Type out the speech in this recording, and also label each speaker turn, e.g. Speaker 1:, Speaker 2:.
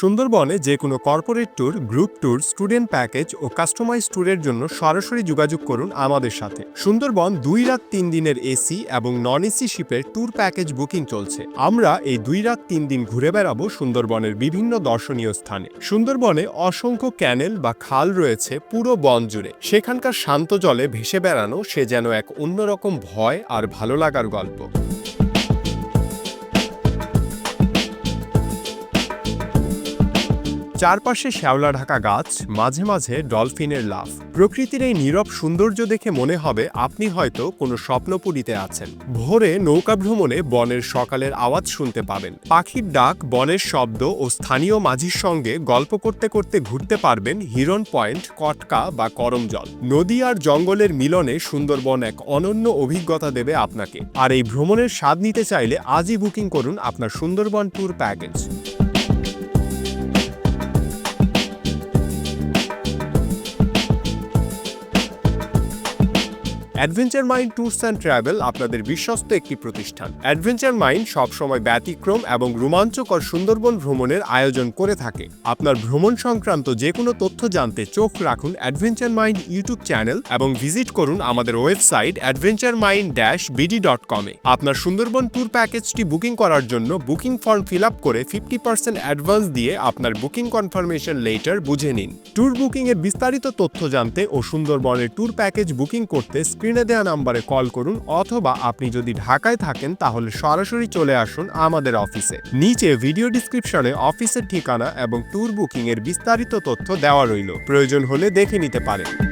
Speaker 1: সুন্দরবনে যে কোনো corporate tour, group tour, student package ও কাস্টমাইজ ট্যুরের জন্য সরাসরি যোগাযোগ করুন আমাদের সাথে। সুন্দরবন দুই রাত তিন দিনের এসি এবং নন এসি শিপের ট্যুর প্যাকেজ বুকিং চলছে। আমরা এই দুই রাত তিন দিন ঘুরে বেড়াবো সুন্দরবনের বিভিন্ন দর্শনীয় স্থানে। সুন্দরবনে অসংখ্য ক্যানেল বা খাল রয়েছে পুরো বন জুড়ে। সেখানকার শান্ত জলে ভেসে বেড়ানো সে যেন এক অন্যরকম ভয় আর ভালো লাগার গল্প। চারপাশে শ্যাওলা ঢাকা গাছ, মাঝে মাঝে ডলফিনের লাফ। প্রকৃতির এই নীরব সৌন্দর্য দেখে মনে হবে আপনি হয়তো কোনো স্বপ্নপুরীতে আছেন। ভোরে নৌকা ভ্রমণে বনের সকালের আওয়াজ শুনতে পাবেন। পাখির ডাক, বনের শব্দ ও স্থানীয় মাঝির সঙ্গে গল্প করতে করতে ঘুরতে পারবেন হিরন পয়েন্ট, কটকা বা করমজল। নদী আর জঙ্গলের মিলনে সুন্দরবন এক অনন্য অভিজ্ঞতা দেবে আপনাকে। আর এই ভ্রমণের স্বাদ নিতে চাইলে আজই বুকিং করুন আপনার Sundarban tour package. Adventure mind tours and travel আপনাদের বিশ্বস্ত একটি প্রতিষ্ঠান। অ্যাডভেঞ্চার মাইন্ড সবসময় ব্যতিক্রম এবং রোমাঞ্চকর সুন্দরবন ভ্রমণের আয়োজন করে থাকে। আপনার ভ্রমণ সংক্রান্ত যে কোনো তথ্য জানতে চোখ রাখুন অ্যাডভেঞ্চার মাইন্ড ইউটিউব চ্যানেল এবং ভিজিট করুন আমাদের website adventure mind dash BD dot কমে আপনার সুন্দরবন ট্যুর প্যাকেজটি বুকিং করার জন্য বুকিং ফর্ম ফিল আপ করে ফিফটি পার্সেন্ট অ্যাডভান্স দিয়ে আপনার বুকিং কনফার্মেশন লেটার বুঝে নিন। ট্যুর বুকিং এর বিস্তারিত তথ্য জানতে ও সুন্দরবনের ট্যুর প্যাকেজ বুকিং করতে স্ক্রিনে দেওয়া নাম্বারে কল করুন অথবা আপনি যদি ঢাকায় থাকেন, তাহলে সরাসরি চলে আসুন আমাদের অফিসে। নিচে ভিডিও ডিসক্রিপশনে অফিসের ঠিকানা এবং ট্যুর বুকিংয়ের বিস্তারিত তথ্য দেওয়া রইল। প্রয়োজন হলে দেখে নিতে পারেন।